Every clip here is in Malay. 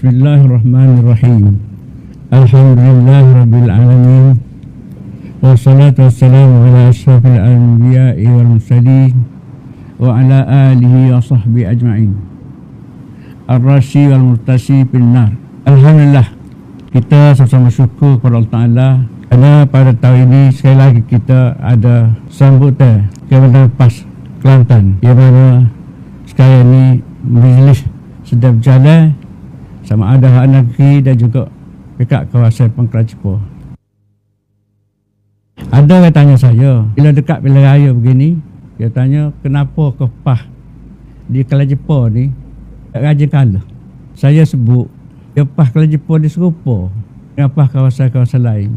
Bismillahirrahmanirrahim. Alhamdulillah Rabbil Alamin. Wassalatu wassalamu ala ashrafil anbiya'i wal mursalin wa ala alihi wa sahbihi ajma'in. Ar-rashi wal murtasi bin nar. Alhamdulillah kita sama-sama syukur kepada Allah Ta'ala kerana pada tahun ini sekali lagi kita ada sambutan kepada PAS Kelantan yang mana sekarang ini majlis sedang berjalan sama ada hak negeri dan juga dekat kawasan Pengkeracipo. Ada yang tanya saya, bila dekat bila raya begini, dia tanya kenapa kepah di Kelajepo ni raja kalah. Saya sebut Kepah Kelajepo ni serupa dengan pah kawasan-kawasan lain.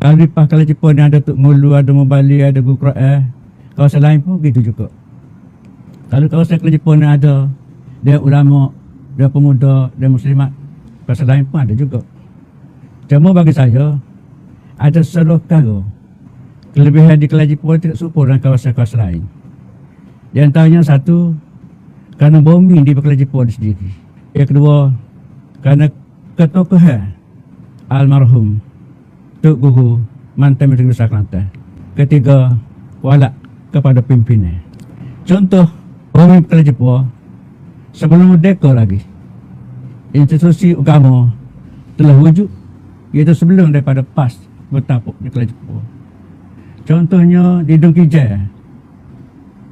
Kalau di pah Kelajepo ni ada Tuk Mulu, ada Mubali, ada Gukra eh, kawasan lain pun begitu juga. Kalau kawasan Kelajepo ni ada dia ulama, dia pemuda, dia muslimat, kawasan lain pun ada juga. Cuma bagi saya, ada seluruh perkara kelebihan di Kelajepo tidak serupa dengan kawasan-kawasan lain. Di antaranya satu, kerana bumi di Kelajepo sendiri. Yang kedua, kerana ketokohan almarhum Tuk Guru Mantan Menteri Besar Kelantan. Ketiga, walak kepada pimpinan. Contoh, orang Kepala Jepur, sebelum merdeka lagi, institusi agama telah wujud, iaitu sebelum daripada PAS bertapuk di Kepala Jepur. Contohnya, di Dungkijai,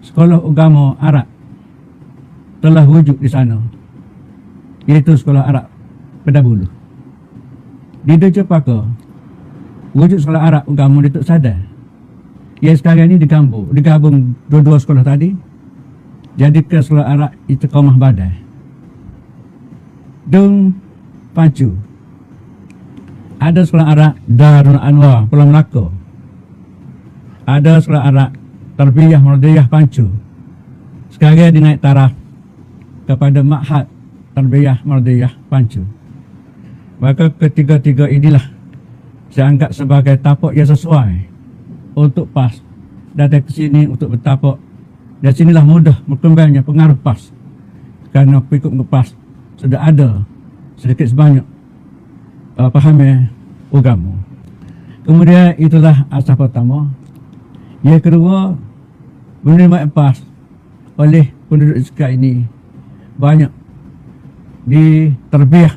sekolah agama Arab telah wujud di sana, iaitu sekolah Arab pendahulu. Di Dojo Paka, wujud sekolah Arab agama di Tuk Sadar. Yang sekarang ini digabung, digabung dua-dua sekolah tadi, jadi ke sekolah Arab itu Istiqamah Badai. Dung Pancu. Ada sekolah Arab Darul Anwar, Pulau Melaka. Ada sekolah Arab Tarbiyah Merdiyah Pancu. Sekarang dinaik taraf kepada Ma'had Tarbiyah Merdiyah Pancu. Maka ketiga-tiga inilah saya anggap sebagai tapak yang sesuai untuk PAS datang ke sini untuk bertapak dan sinilah mudah berkembangnya pengaruh PAS kerana pengikut PAS sudah ada sedikit sebanyak uh, pahamnya agama. Kemudian itulah asas pertama. Yang kedua, menerima PAS oleh penduduk sekitar ini banyak diterbiah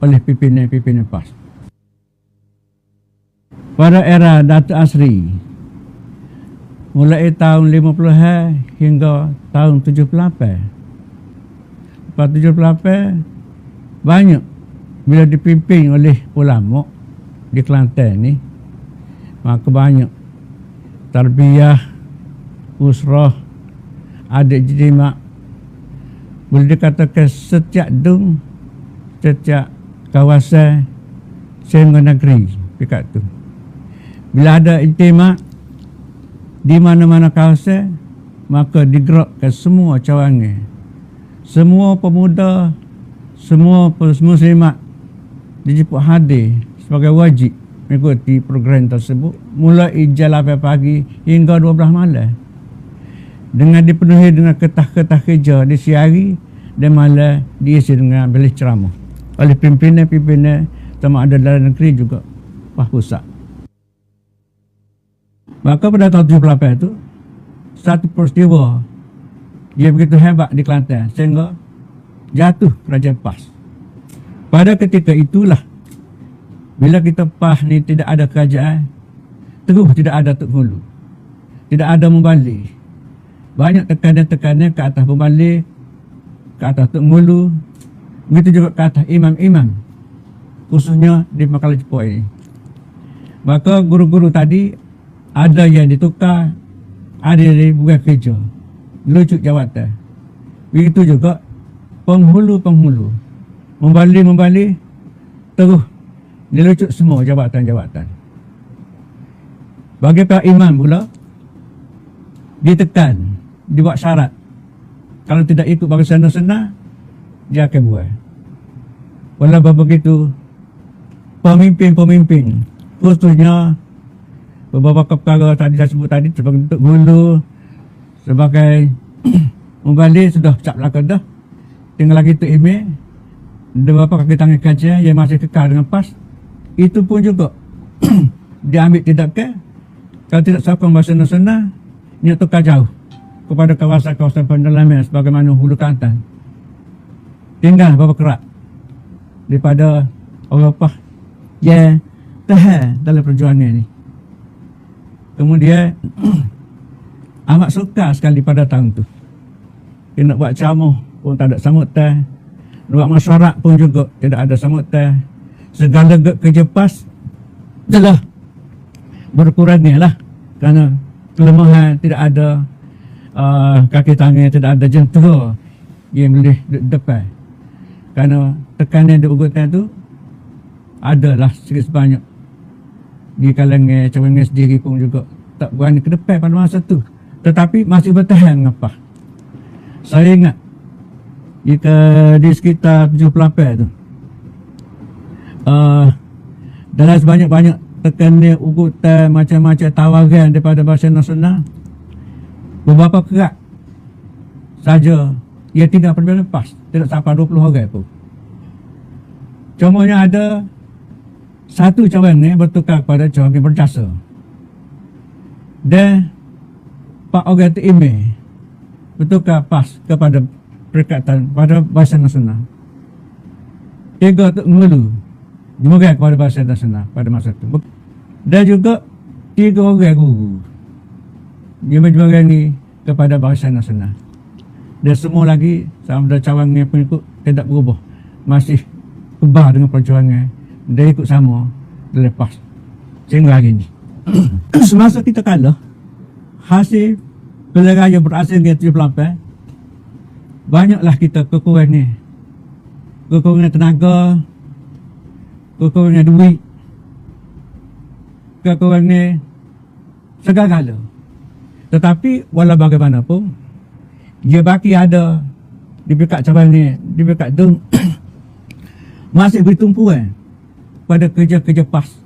oleh pimpinan-pimpinan PAS. Pada era Datuk Asri, mulai tahun 50 hingga tahun 78, lepas 78, banyak bila dipimpin oleh ulama di Kelantan ni, maka banyak tarbiyah, usrah, adik jimat, boleh dikatakan setiap dung, setiap kawasan sehingga negeri dekat tu. Bila ada intimak di mana-mana kawasan, maka digerakkan semua cawangan. Semua pemuda, semua muslimat dijemput hadir sebagai wajib mengikuti program tersebut mulai jam 8 pagi hingga 12 malam dengan dipenuhi dengan ketah-ketah kerja di siang dan malam diisi dengan bilik ceramah oleh pimpinan-pimpinan sama ada dalam negeri juga Wah Pusat. Maka pada tahun 78 itu satu peristiwa yang begitu hebat di Kelantan sehingga jatuh kerajaan PAS. Pada ketika itulah bila kita PAS ni tidak ada kerajaan terus tidak ada Tuk Hulu. Tidak ada membalik. Banyak tekanan-tekanan ke atas membalik ke atas Tuk Mulu Begitu juga kata imam-imam khususnya di makalah ini. Maka guru-guru tadi ada yang ditukar, ada yang bukan kerja. Lucut jawatan. Begitu juga penghulu-penghulu. Membalik-membalik terus dilucut semua jabatan-jabatan. Bagi para imam pula ditekan, dibuat syarat. Kalau tidak ikut bagi senang-senang, dia akan buat. Walaupun begitu, pemimpin-pemimpin, khususnya beberapa perkara tadi saya sebut tadi sebagai bentuk gulu, sebagai membalik sudah cap belakang dah. Tinggal lagi tu email, Ada beberapa kaki tangan kajian yang masih kekal dengan PAS. Itu pun juga diambil tindakan. Kalau tidak sokong bahasa nasional, ini tukar jauh kepada kawasan-kawasan pendalaman sebagaimana hulu kantan. Tinggal beberapa kerak daripada orang PAS yang tahan dalam perjuangan ini. Kemudian amat suka sekali pada tahun tu. Dia nak buat camuh pun tak ada sambutan. Nak buat masyarakat pun juga tidak ada sambutan. Segala ge- kerja pas telah berkurangnya lah. Kerana kelemahan tidak ada uh, kaki tangan tidak ada jentera yang boleh de- depan. Kerana tekanan di ugutan tu adalah sikit sebanyak di kalangan cawangan sendiri pun juga tak berani ke depan pada masa tu tetapi masih bertahan PAH saya ingat jika di sekitar 78 tu uh, dalam sebanyak-banyak tekanan ugutan macam-macam tawaran daripada bahasa nasional beberapa kerak saja ia tinggal pada PAS tidak sampai 20 orang pun Contohnya ada satu cawangan ni bertukar kepada cawangan yang berjasa. Dan Pak orang tu email bertukar pas kepada perikatan pada bahasa nasional. Tiga tu ngelu juga kepada bahasa nasional pada masa itu. Dan juga tiga orang guru. Dia menjual ni kepada bahasa nasional. Dan semua lagi sama ada cawangan pengikut tidak berubah. Masih kebal dengan perjuangan dia ikut sama dia lepas sehingga hari ni semasa kita kalah hasil pilihan raya berhasil dengan 78 banyaklah kita kekurangan ni. Kekurangan tenaga kekurangan duit kekurangan segala tetapi walau bagaimanapun dia baki ada di pekat cabang ni di pekat tu masih bertumpuan pada kerja-kerja PAS.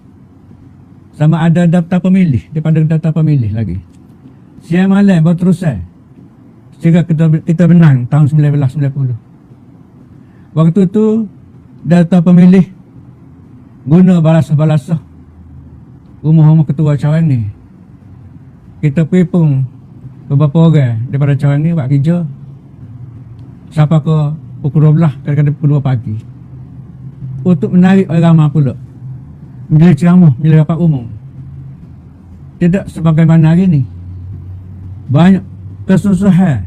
Sama ada daftar pemilih daripada daftar pemilih lagi siang malam berterusan sehingga kita, kita menang tahun 1990 waktu tu daftar pemilih guna balasah-balasah rumah-rumah ketua cawan ni kita pergi pun beberapa orang daripada cawan ni buat kerja. Sampai ke pukul 12 kadang-kadang pukul 2 pagi. Untuk menarik orang ramai pula. Bila ceramah bila rapat umum. Tidak sebagaimana hari ni banyak kesusahan.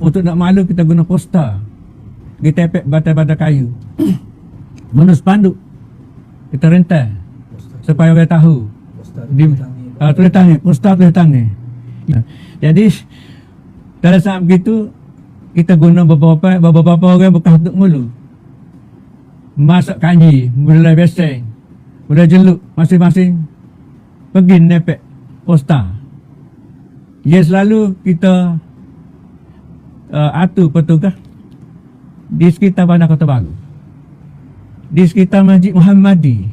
Untuk nak malu kita guna poster. Kita epek batai-batai kayu. Guna spanduk kita rentai supaya orang tahu. Di uh, tulis tangan. Poster tulis tangan. Ya. jadi dalam saat begitu kita guna beberapa beberapa orang bekas untuk mulu. Masak kanji, mulai beseng, mulai jeluk masing-masing pergi nepek posta. Ya selalu kita uh, atur petugas di sekitar Bandar Kota Baru. Di sekitar Masjid Muhammadi.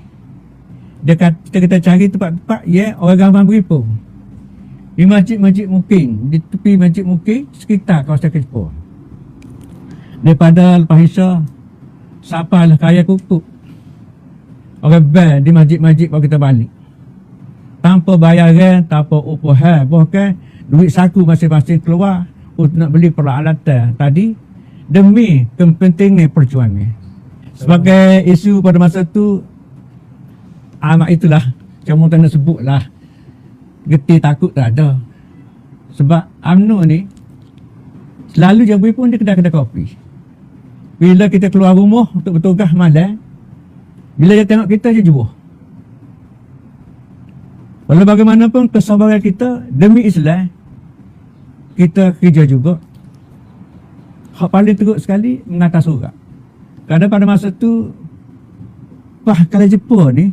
Dekat kita kita cari tempat-tempat ya orang ramai beripung. Di masjid-masjid mungkin, di tepi masjid mungkin sekitar kawasan Kejepur. Daripada lepas Isya Siapa lah kaya kuku Orang bel di masjid-masjid Bawa kita balik Tanpa bayaran Tanpa upahan Bahkan Duit saku masing-masing keluar Untuk nak beli peralatan. Tadi Demi kepentingan perjuangan. Sebagai isu pada masa tu Amat itulah Cuma tak sebut lah Getih takut tak ada. Sebab UMNO ni Selalu je pergi pun dia kedai-kedai kopi. Bila kita keluar rumah untuk bertugas malam, bila dia tengok kita, dia jubuh. Walau bagaimanapun kesabaran kita demi Islam, kita kerja juga. Hak paling teruk sekali mengatas surat. Kadang pada masa tu, Pah kala Jepun ni,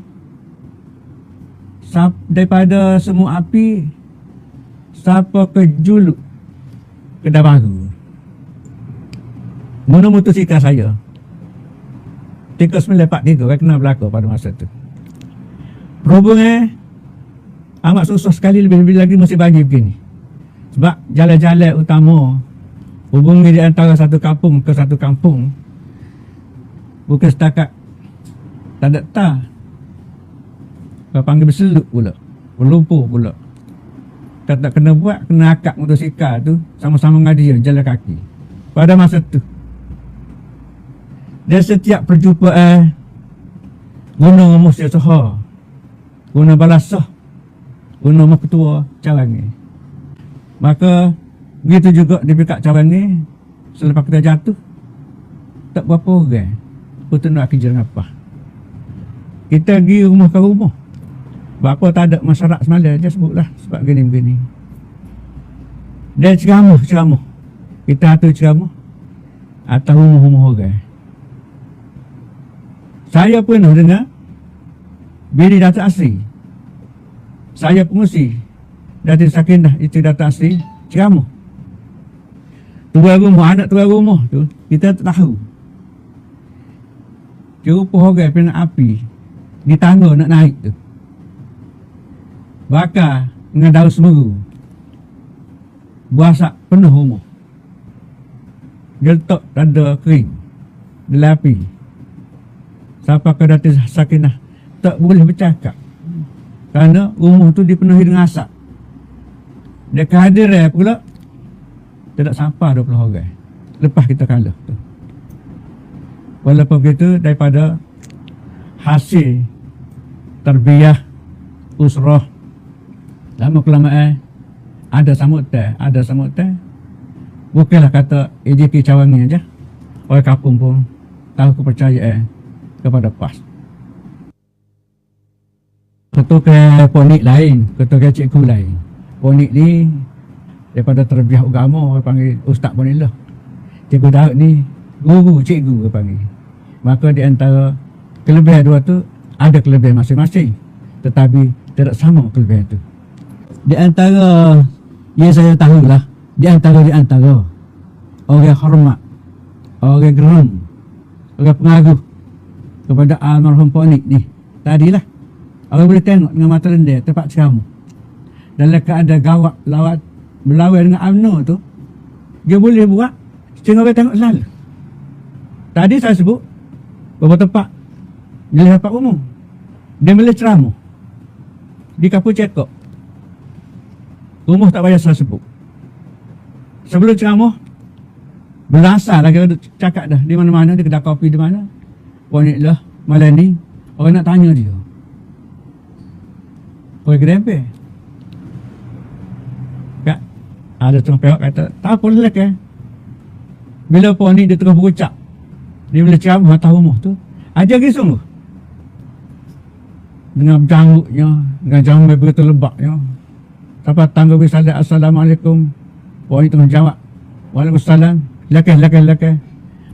daripada semua api, siapa ke juluk kedai baru. Mana motosikal saya 3943 Saya kenal belakang pada masa tu Berhubung eh Amat susah sekali lebih-lebih lagi masih banjir begini Sebab jalan-jalan utama Hubungi di antara satu kampung ke satu kampung Bukan setakat tak ada tak. Kau panggil berselut pula. Berlumpur pula. Tak tak kena buat, kena akak motosikal tu sama-sama dengan dia jalan kaki. Pada masa tu. Dan setiap perjumpaan Gunung Musia Soha Gunung Balasah Gunung Ketua Cawangi Maka Begitu juga di pihak Cawangi Selepas kita jatuh Tak berapa orang Betul nak kerja apa. Kita pergi rumah ke rumah. Bapa tak ada masyarakat semalam Dia sebutlah Sebab gini-gini Dan ceramah Ceramah. Kita atur ceramah Atas rumah-rumah orang. Saya pernah dengar Bini data asli Saya pengusi Datin Sakinah itu data asli. Ceramah. Tua rumah, anak tua rumah tu Kita tak tahu. Cukup orang pernah api Di tangga nak naik tu. Bakar dengan daun semeru. Buasak penuh rumah Geltok tanda kering. Dalam api Siapa ke Datin Sakinah? Tak boleh bercakap. Kerana rumah tu dipenuhi dengan asap. Dia kehadir eh pula tidak sampai 20 orang. Lepas kita kalah tu. Walaupun begitu daripada hasil terbiah usrah lama kelamaan ada samut teh, ada samut teh. Bukanlah kata EJP cawangi aja. Orang kapung pun tahu kepercayaan kepada PAS. Ketua ponik lain, ketua cikgu lain. Ponik ni daripada terbiah agama orang panggil ustaz ponik lah. Cikgu Daud ni guru cikgu orang panggil. Maka di antara kelebihan dua tu ada kelebihan masing-masing. Tetapi tidak sama kelebihan tu. Di antara yang saya tahu lah, di antara di antara orang hormat, orang geram, orang pengaruh kepada almarhum Ponik ni tadilah orang boleh tengok dengan mata lendir tempat kamu dalam keadaan gawat lawat berlawan dengan UMNO tu dia boleh buat sehingga orang tengok selalu. Tadi saya sebut beberapa tempat dia tempat umum dia boleh ceramah di kapur cekok. Rumah tak payah saya sebut. Sebelum ceramah berasal lagi cakap dah di mana-mana di kedai kopi di mana. Ponik lah malam ni orang nak tanya dia. Orang gerempe. Ada tengah pihak kata, tak apa lah ke. Bila ponik dia tengah berucap, dia boleh ceramah atas rumah tu, ajar lagi sungguh. Dengan jangguknya, dengan jambai begitu lebaknya. Sampai tangga bersalat, Assalamualaikum. Ponik tengah jawab, Waalaikumsalam. Lakah, lakah, lakah.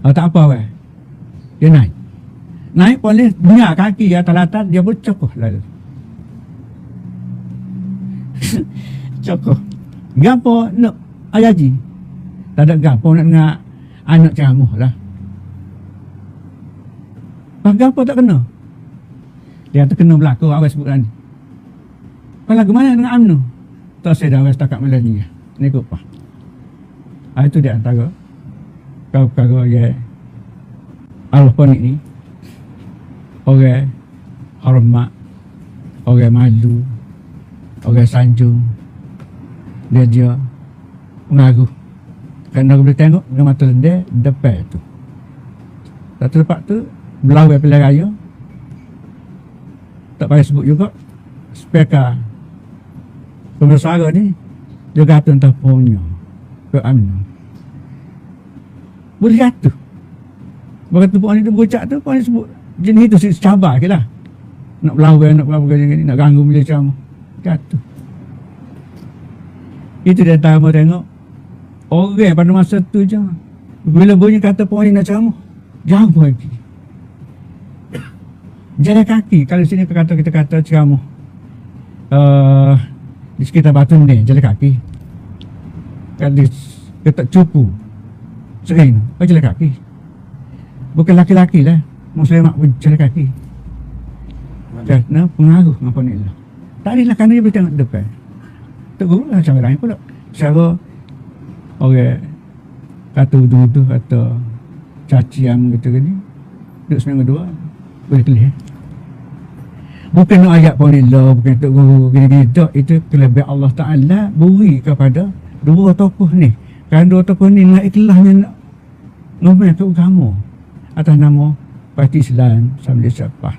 Oh, tak apa, weh. Dia naik naik polis bunga kaki atas-atas dia pun cokoh lalu cokoh gapo nak ayaji tak ada gapo nak dengan anak ceramah lah. Pak gapo tak kena? Dia terkena berlaku awal sebut ni kalau gimana dengan UMNO tak saya dah awal setakat malam ni. Ni kupah ah, itu dia antara kau kau ya Allah pun ni. Orang hormat, orang malu, orang sanjung, dia dia mengaruh. Kerana aku boleh tengok dengan mata lendir depan tu. Satu tempat tu, belawai pilihan raya. Tak payah sebut juga. Speaker pemerintah suara ni, dia kata entah punya ke UMNO. Boleh kata. Bagai tu puan ni dia berucap tu, puan ni sebut jenis itu secabar ke lah nak berlawan nak berapa kali ni nak ganggu bila macam jatuh itu dia tahu tengok. Orang pada masa tu je. Bila bunyi kata poin nak ceramah jauh lagi jalan kaki. Kalau sini kata kita kata ceramah uh, di sekitar batu ni jalan kaki. Kan di kita cupu sering. Oh, jalan kaki. Bukan laki-laki lah. Muslimat pun jalan kaki. Kerana pengaruh dengan puan Allah Tak adalah kerana dia boleh tengok depan Tegur lah cara lain pula Cara Orang Kata uduh-uduh Kata Cacian gitu kan ni Duduk seminggu dua. Boleh kelih. eh? Bukan nak ayat pun bukan untuk guru gini-gini. Tak, itu kelebihan Allah Ta'ala beri kepada dua tokoh ni. Kerana dua tokoh ni nak ikhlasnya nak ngomel ke agama. Atas nama Parti Islam Sambil Sapah.